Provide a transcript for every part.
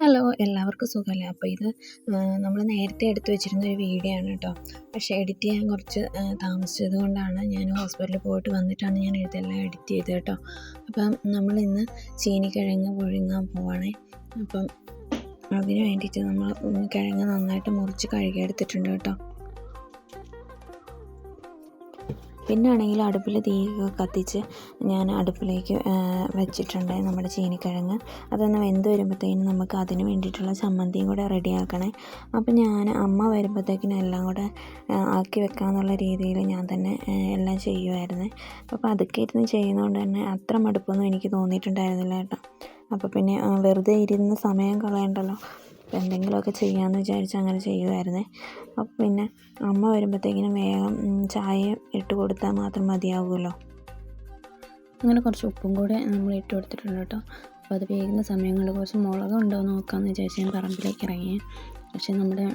Hello എല്ലാവർക്കും സുഖമല്ലേ? അപ്പോൾ ഇത് നമ്മൾ നേരത്തെ എടുത്തു വെച്ചിരുന്ന ഒരു വീഡിയോ ആണ് കേട്ടോ പക്ഷേ എഡിറ്റ് ചെയ്യാൻ കുറച്ച് താമസിച്ചത് കൊണ്ടാണ് ഞാൻ ഹോസ്പിറ്റലിൽ പോയിട്ട് വന്നിട്ടാണ് ഞാൻ ഇതെല്ലാം എഡിറ്റ് ചെയ്തത് കേട്ടോ അപ്പം നമ്മൾ ഇന്ന് ചീനിക്കിഴങ്ങ് പുഴുങ്ങാൻ പോവാണേ. അപ്പം അതിന് വേണ്ടിയിട്ട് നമ്മൾ കിഴങ്ങ് നന്നായിട്ട് മുറിച്ച് കഴുകിയെടുത്തിട്ടുണ്ട് കേട്ടോ പിന്നെ ആണെങ്കിൽ അടുപ്പിൽ തീ കത്തിച്ച് ഞാൻ അടുപ്പിലേക്ക് വെച്ചിട്ടുണ്ട് നമ്മുടെ ചീനിക്കിഴങ്ങ്. അതൊന്ന് വെന്ത് വരുമ്പോഴത്തേനും നമുക്ക് അതിന് വേണ്ടിയിട്ടുള്ള ചമ്മന്തിയും കൂടെ റെഡിയാക്കണേ. അപ്പം ഞാൻ അമ്മ വരുമ്പോഴത്തേക്കിനും എല്ലാം കൂടെ ആക്കി വെക്കാമെന്നുള്ള രീതിയിൽ ഞാൻ തന്നെ എല്ലാം ചെയ്യുമായിരുന്നു. അപ്പോൾ അതൊക്കെ ഇരുന്ന് ചെയ്യുന്നതുകൊണ്ട് തന്നെ അത്ര മടുപ്പൊന്നും എനിക്ക് തോന്നിയിട്ടുണ്ടായിരുന്നില്ല കേട്ടോ. അപ്പോൾ പിന്നെ വെറുതെ ഇരുന്ന് സമയം കളയണ്ടല്ലോ. എന്തെങ്കിലുമൊക്കെ ചെയ്യാമെന്ന് വിചാരിച്ച് അങ്ങനെ ചെയ്യുമായിരുന്നേ അപ്പോൾ പിന്നെ അമ്മ വരുമ്പോഴത്തേക്കിനും വേഗം ചായ ഇട്ട് കൊടുത്താൽ മാത്രം മതിയാവുമല്ലോ. അങ്ങനെ കുറച്ച് ഉപ്പും കൂടെ നമ്മൾ ഇട്ട് കൊടുത്തിട്ടുണ്ട് കേട്ടോ. അപ്പോൾ അത് വേകുന്ന സമയങ്ങളിൽ കുറച്ച് മുളക് ഉണ്ടോ എന്ന് നോക്കാമെന്ന് വിചാരിച്ച് ഞാൻ പറമ്പിലേക്ക് ഇറങ്ങി പക്ഷേ നമ്മുടെ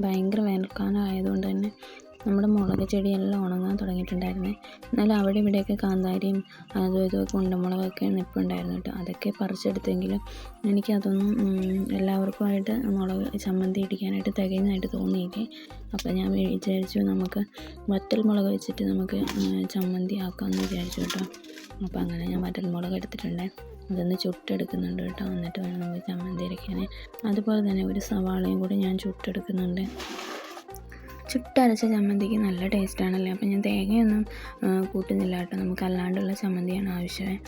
ഭയങ്കര വേനൽക്കാലം ആയതുകൊണ്ട് തന്നെ നമ്മുടെ മുളക് ചെടിയെല്ലാം ഉണങ്ങാൻ തുടങ്ങിയിട്ടുണ്ടായിരുന്നേ. എന്നാലും അവിടെ ഇവിടെയൊക്കെ കാന്താരിയും അതും ഇതുമൊക്കെ ഉണ്ടമുളകൊക്കെ നിൽപ്പുണ്ടായിരുന്നു കേട്ടോ. അതൊക്കെ പറിച്ചെടുത്തെങ്കിലും എനിക്കതൊന്നും എല്ലാവർക്കുമായിട്ട് മുളക് ചമ്മന്തി ഇടിക്കാനായിട്ട് തികഞ്ഞതായിട്ട് തോന്നിയില്ലേ. അപ്പോൾ ഞാൻ വിചാരിച്ചു നമുക്ക് വറ്റൽ മുളക് വെച്ചിട്ട് നമുക്ക് ചമ്മന്തി ആക്കാമെന്ന് വിചാരിച്ചു കേട്ടോ. അപ്പോൾ അങ്ങനെ ഞാൻ വറ്റൽ മുളക് എടുത്തിട്ടുണ്ട്. അതൊന്ന് ചുട്ടെടുക്കുന്നുണ്ട് കേട്ടോ. എന്നിട്ട് വേണം നമുക്ക് ചമ്മന്തി അരയ്ക്കാൻ അതുപോലെ തന്നെ ഒരു സവാളയും കൂടി ഞാൻ ചുട്ടെടുക്കുന്നുണ്ട്. ചുട്ടരച്ച ചമ്മന്തിക്ക് നല്ല ടേസ്റ്റാണല്ലേ? അപ്പോൾ ഞാൻ തേങ്ങയൊന്നും കൂട്ടുന്നില്ല കേട്ടോ. നമുക്ക് അല്ലാണ്ടുള്ള ചമ്മന്തിയാണ് ആവശ്യം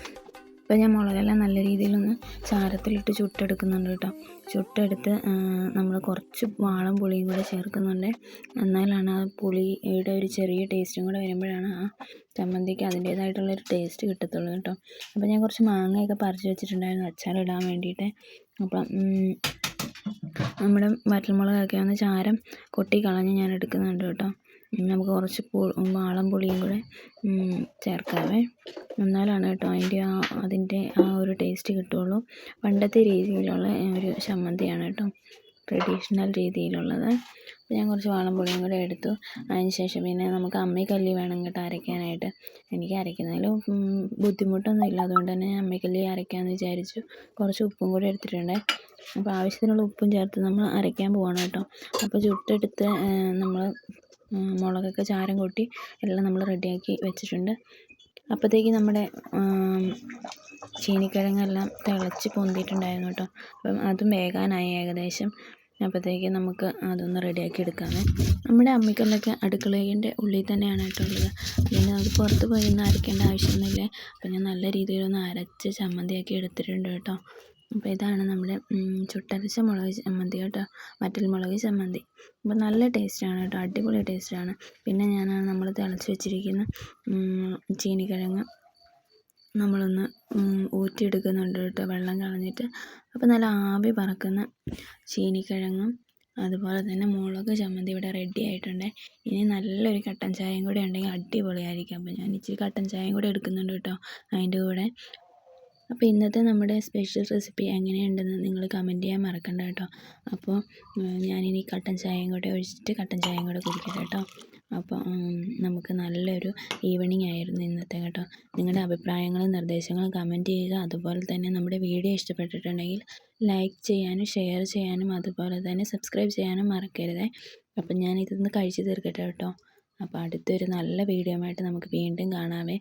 അപ്പോൾ ഞാൻ മുളകെല്ലാം നല്ല രീതിയിലൊന്ന് ചാരത്തിലിട്ട് ചുട്ടെടുക്കുന്നുണ്ട് കേട്ടോ. ചുട്ടെടുത്ത് നമ്മൾ കുറച്ച് വാളം പുളിയും കൂടെ ചേർക്കുന്നുണ്ട്. എന്നാലാണ് ആ പുളിയുടെ ഒരു ചെറിയ ടേസ്റ്റും കൂടെ വരുമ്പോഴാണ് ആ ചമ്മന്തിക്ക് അതിന്റേതായിട്ടുള്ളൊരു ടേസ്റ്റ് കിട്ടത്തുള്ളൂ കേട്ടോ. അപ്പോൾ ഞാൻ കുറച്ച് മാങ്ങയൊക്കെ പറിച്ച് വെച്ചിട്ടുണ്ടായിരുന്നു അച്ചാറിടാൻ വേണ്ടിയിട്ട്. അപ്പം നമ്മുടെ വറ്റൽമുളകൊക്കെ ഒന്ന് ചാരം കൊട്ടി കളഞ്ഞ് ഞാൻ എടുക്കുന്നുണ്ട് കേട്ടോ. നമുക്ക് കുറച്ച് വാളം പുളിയും കൂടെ ചേർക്കാവേ. എന്നാലാണ് കേട്ടോ അതിന്റെ ആ അതിന്റെ ആ ഒരു ടേസ്റ്റ് കിട്ടുള്ളൂ പണ്ടത്തെ രീതിയിലുള്ള ഒരു ചമ്മന്തിയാണ് കേട്ടോ ട്രഡീഷണൽ രീതിയിലുള്ളത്. ഞാൻ കുറച്ച് വാളം പുളിയും കൂടെ എടുത്തു. അതിന് ശേഷം പിന്നെ നമുക്ക് അമ്മിക്കല്ലി വേണം കേട്ടോ അരയ്ക്കാനായിട്ട്. എനിക്ക് അരയ്ക്കുന്നതിൽ ബുദ്ധിമുട്ടൊന്നും ഇല്ല. അതുകൊണ്ട് തന്നെ അമ്മിക്കല്ലി അരയ്ക്കാമെന്ന് വിചാരിച്ചു. കുറച്ച് ഉപ്പും കൂടെ എടുത്തിട്ടുണ്ട്. അപ്പോൾ ആവശ്യത്തിനുള്ള ഉപ്പും ചേർത്ത് നമ്മൾ അരയ്ക്കാൻ പോവാണ് കേട്ടോ. അപ്പോൾ ചുട്ടെടുത്ത് നമ്മൾ മുളകൊക്കെ ചാരം കൂട്ടി എല്ലാം നമ്മൾ റെഡിയാക്കി വെച്ചിട്ടുണ്ട്. അപ്പോഴത്തേക്ക് നമ്മുടെ ചീനിക്കിഴങ്ങെല്ലാം തിളച്ച് പൊന്തിയിട്ടുണ്ടായിരുന്നു കേട്ടോ. അപ്പം അതും വേകാനായി ഏകദേശം. അപ്പോഴത്തേക്ക് നമുക്ക് അതൊന്ന് റെഡിയാക്കി എടുക്കാമേ. നമ്മുടെ അമ്മിക്കല്ലൊക്കെ അടുക്കളേന്റെ ഉള്ളിൽ തന്നെയാണ് കേട്ടോ ഉള്ളത്. അതുകൊണ്ട് നമുക്ക് പുറത്ത് പോയി ഒന്നും അരയ്ക്കേണ്ട ആവശ്യമൊന്നുമില്ല. അപ്പം ഞാൻ നല്ല രീതിയിലൊന്ന് അരച്ച് ചമ്മന്തിയാക്കി എടുത്തിട്ടുണ്ട് കേട്ടോ. അപ്പോൾ ഇതാണ് നമ്മുടെ ചുട്ടരച്ച മുളക് ചമ്മന്തി കേട്ടോ. വറ്റൽ മുളക് ചമ്മന്തി. അപ്പോൾ നല്ല ടേസ്റ്റാണ് കേട്ടോ. അടിപൊളി ടേസ്റ്റാണ്. പിന്നെ ഞാനാണ് നമ്മൾ തിളച്ച് വെച്ചിരിക്കുന്ന ചീനിക്കിഴങ്ങ് നമ്മളൊന്ന് ഊറ്റിയെടുക്കുന്നുണ്ട് കേട്ടോ വെള്ളം കളഞ്ഞിട്ട് അപ്പോൾ നല്ല ആവി പറക്കുന്ന ചീനിക്കിഴങ്ങും അതുപോലെ തന്നെ മുളക് ചമ്മന്തി ഇവിടെ റെഡി ആയിട്ടുണ്ട്. ഇനി നല്ലൊരു കട്ടൻ ചായയും കൂടെ ഉണ്ടെങ്കിൽ അടിപൊളിയായിരിക്കും. അപ്പോൾ ഞാൻ ഇച്ചിരി കട്ടൻ ചായയും കൂടെ എടുക്കുന്നുണ്ട് കേട്ടോ അതിന്റെ കൂടെ. അപ്പോൾ ഇന്നത്തെ നമ്മുടെ സ്പെഷ്യൽ റെസിപ്പി എങ്ങനെയുണ്ടെന്ന് നിങ്ങൾ കമന്റ് ചെയ്യാൻ മറക്കണ്ട കേട്ടോ. അപ്പോൾ ഞാനിനി കട്ടൻ ചായയും കൂടെ ഒഴിച്ചിട്ട് കട്ടൻ ചായയും കൂടെ കുടിക്കാം കേട്ടോ. അപ്പോൾ നമുക്ക് നല്ലൊരു ഈവനിങ് ആയിരുന്നു ഇന്നത്തെ കേട്ടോ. നിങ്ങളുടെ അഭിപ്രായങ്ങളും നിർദ്ദേശങ്ങളും കമന്റ് ചെയ്യുക. അതുപോലെ തന്നെ നമ്മുടെ വീഡിയോ ഇഷ്ടപ്പെട്ടിട്ടുണ്ടെങ്കിൽ ലൈക്ക് ചെയ്യാനും ഷെയർ ചെയ്യാനും അതുപോലെ തന്നെ സബ്സ്ക്രൈബ് ചെയ്യാനും മറക്കരുതേ. അപ്പം ഞാൻ ഇതൊന്ന് കഴിച്ചു തീർക്കട്ടെ കേട്ടോ. അപ്പോൾ അടുത്തൊരു നല്ല വീഡിയോ ആയിട്ട് നമുക്ക് വീണ്ടും കാണാമേ